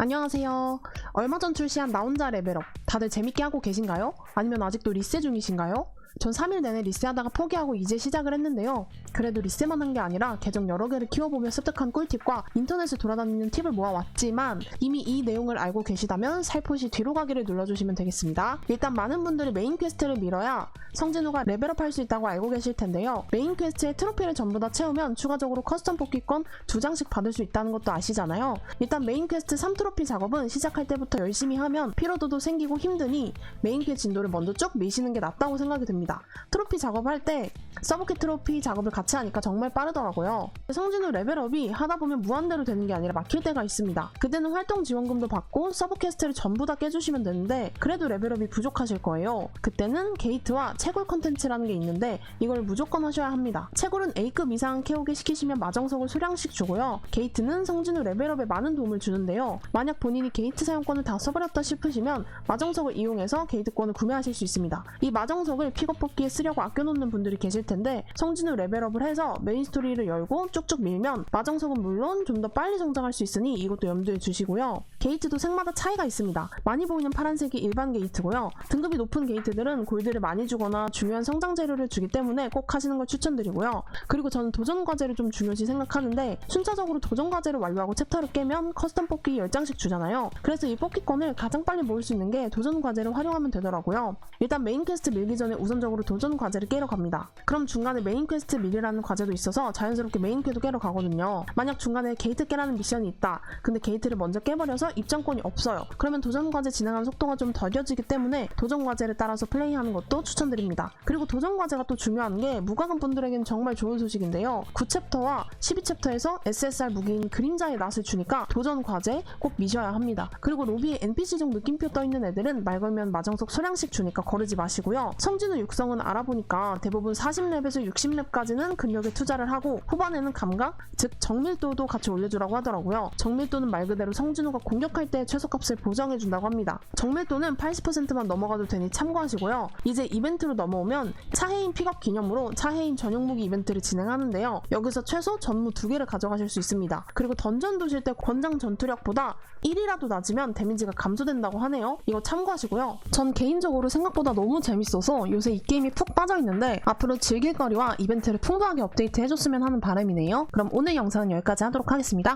안녕하세요. 얼마 전 출시한 나 혼자 레벨업. 다들 재밌게 하고 계신가요? 아니면 아직도 리세 중이신가요? 전 3일 내내 리세하다가 포기하고 이제 시작을 했는데요. 그래도 리세만 한 게 아니라 계정 여러 개를 키워보며 습득한 꿀팁과 인터넷을 돌아다니는 팁을 모아왔지만 이미 이 내용을 알고 계시다면 살포시 뒤로 가기를 눌러주시면 되겠습니다. 일단 많은 분들이 메인 퀘스트를 밀어야 성진우가 레벨업 할 수 있다고 알고 계실 텐데요. 메인 퀘스트의 트로피를 전부 다 채우면 추가적으로 커스텀 뽑기권 두 장씩 받을 수 있다는 것도 아시잖아요. 일단 메인 퀘스트 3트로피 작업은 시작할 때 부터 열심히 하면 피로도도 생기고 힘드니 메인 퀘 진도를 먼저 쭉 미시는 게 낫다고 생각이 듭니다. 트로피 작업할 때 서브캐 트로피 작업을 같이 하니까 정말 빠르더라고요. 성진우 레벨업이 하다 보면 무한대로 되는 게 아니라 막힐 때가 있습니다. 그때는 활동 지원금도 받고 서브 퀘스트를 전부 다 깨주시면 되는데 그래도 레벨업이 부족하실 거예요. 그때는 게이트와 채굴 컨텐츠라는 게 있는데 이걸 무조건 하셔야 합니다. 채굴은 A급 이상 캐오게 시키시면 마정석을 수량씩 주고요. 게이트는 성진우 레벨업에 많은 도움을 주는데요. 만약 본인이 게이트 사용 권을 다 써버렸다 싶으시면 마정석을 이용해서 게이트권을 구매하실 수 있습니다. 이 마정석을 픽업 뽑기에 쓰려고 아껴놓는 분들이 계실 텐데 성진우 레벨업을 해서 메인 스토리를 열고 쭉쭉 밀면 마정석은 물론 좀 더 빨리 성장할 수 있으니 이것도 염두에 주시고요. 게이트도 색마다 차이가 있습니다. 많이 보이는 파란색이 일반 게이트고요. 등급이 높은 게이트들은 골드를 많이 주거나 중요한 성장 재료를 주기 때문에 꼭 하시는 걸 추천드리고요. 그리고 저는 도전 과제를 좀 중요시 생각하는데 순차적으로 도전 과제를 완료하고 챕터를 깨면 커스텀 뽑기 10장씩 주잖아요. 그래서 이 뽑기권을 가장 빨리 모을 수 있는 게 도전 과제를 활용하면 되더라고요. 일단 메인 퀘스트 밀기 전에 우선적으로 도전 과제를 깨러 갑니다. 그럼 중간에 메인 퀘스트 밀이라는 과제도 있어서 자연스럽게 메인 퀘도 깨러 가거든요. 만약 중간에 게이트 깨라는 미션이 있다. 근데 게이트를 먼저 깨버려서 입장권이 없어요. 그러면 도전 과제 진행하는 속도가 좀 더뎌지기 때문에 도전 과제를 따라서 플레이하는 것도 추천드립니다. 그리고 도전 과제가 또 중요한 게 무과금 분들에게는 정말 좋은 소식인데요. 9챕터와 12챕터에서 SSR 무기인 그림자의 낫을 주니까 도전 과제 꼭 미셔야 합니다. 그리고 로비에 NPC종 느낌표 떠있는 애들은 말 걸면 마정석 소량씩 주니까 거르지 마시고요. 성진우 육성은 알아보니까 대부분 40렙에서 60렙까지는 근력에 투자를 하고 후반에는 감각, 즉 정밀도도 같이 올려주라고 하더라고요. 정밀도는 말 그대로 성진우가 공격할 때 최소값을 보정해준다고 합니다. 정밀도는 80%만 넘어가도 되니 참고하시고요. 이제 이벤트로 넘어오면 차해인 픽업 기념으로 차해인 전용 무기 이벤트를 진행하는데요. 여기서 최소 전무 두 개를 가져가실 수 있습니다. 그리고 던전 두실 때 권장 전투력보다 1이라도 낮으면 데미지가 감소된다고 하네요. 이거 참고하시고요. 전 개인적으로 생각보다 너무 재밌어서 요새 이 게임이 푹 빠져 있는데 앞으로 즐길 거리와 이벤트를 풍부하게 업데이트 해줬으면 하는 바람이네요. 그럼 오늘 영상은 여기까지 하도록 하겠습니다.